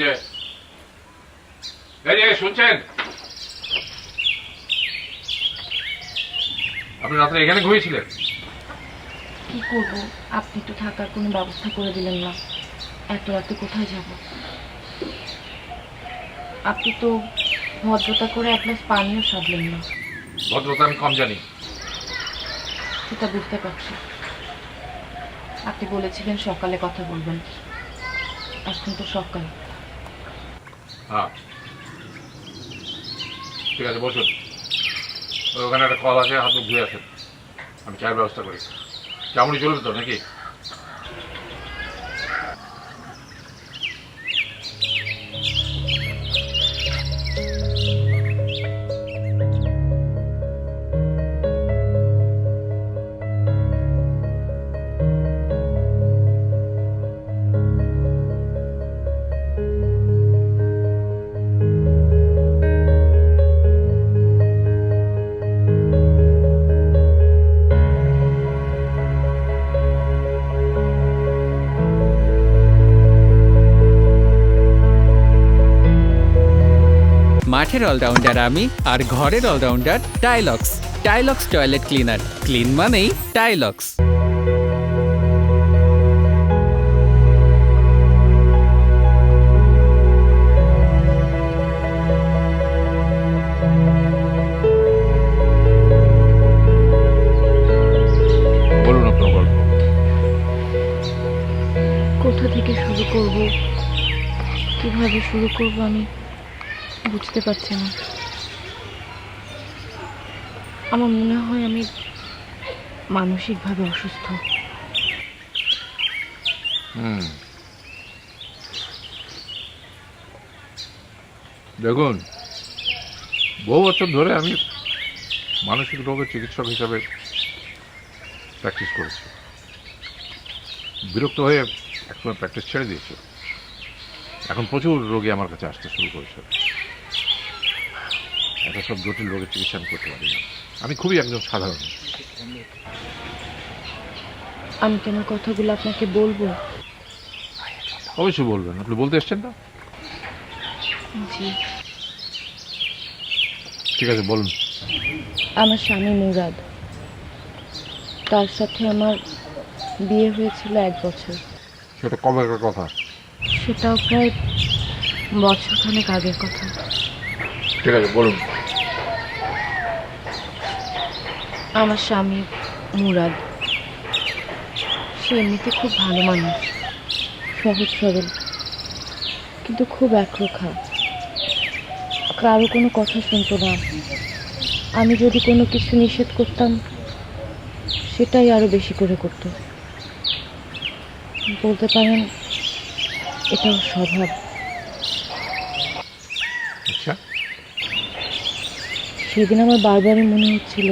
যে শুনছেন? আপনি রাত্রে এখানে ঘুমিয়েছিলেন? কি করব? আপনি তো থাকার কোনো ব্যবস্থা করে দিলেন না। এত রাতে কোথায় যাব? আপনি তো ভদ্রতা করে এক গ্লাস পানিও সাধলেন না। ভদ্রতা আমি কম জানি। সেটা বুঝতে পারছি। আপনি বলেছিলেন সকালে কথা বলবেন। এখন তো সকাল। হ্যাঁ ঠিক আছে, বসুন। ওখানে একটা কল আছে, হাত মুখ ধুয়ে আসেন। আমি চায়ের ব্যবস্থা করি। চামড়ি চলবে তো নাকি? মাঠের অলরাউন্ডার আমি আর ঘরের all rounder Tylox. Tylox toilet cleaner. Clean মানেই টাইলক্স। কোথা থেকে শুরু করব? কীভাবে শুরু করব আমি? বুঝতে পারছি না। আমার মনে হয় আমি মানসিকভাবে অসুস্থ। হুম। দেখুন, বহু বছর ধরে আমি মানসিক রোগের চিকিৎসক হিসাবে প্র্যাকটিস করেছি। বিরক্ত হয়ে একসময় প্র্যাকটিস ছেড়ে দিয়েছি। এখন প্রচুর রোগী আমার কাছে আসতে শুরু করেছে। এত সব জটিল রোগের চিকিৎসা আমি করতে পারি না। আমি খুবই একজন সাধারণ। আমি কেন কথাগুলো আপনাকে বলব? অবশ্যই বলবেন। আপনি বলতে এসছেন না জি। ঠিক আছে বলুন। আমার স্বামী মুরাদ। তার সাথে আমার বিয়ে হয়েছিল এক বছর। সেটা কবে কথা? সেটাও প্রায় বছরখানেক আগের কথা। ঠিক আছে বলুন। আমার স্বামী মুরাদ। সে এমনিতে খুব ভালো মানুষ সহজ সরল কিন্তু খুব একরোখা। কারও কোনো কথা শুনতো না। আমি যদি কোনো কিছু নিষেধ করতাম সেটাই আরও বেশি করে করতো। বলতে পারেন এটা ওর স্বভাব। আচ্ছা। সেদিন আমার বারবারই মনে হচ্ছিল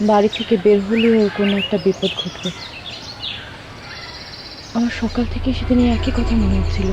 বাড়ি থেকে বের হলেও ওর কোনো একটা বিপদ ঘটবে। আমার সকাল থেকে সেদিন একই কথা মনে হচ্ছিল।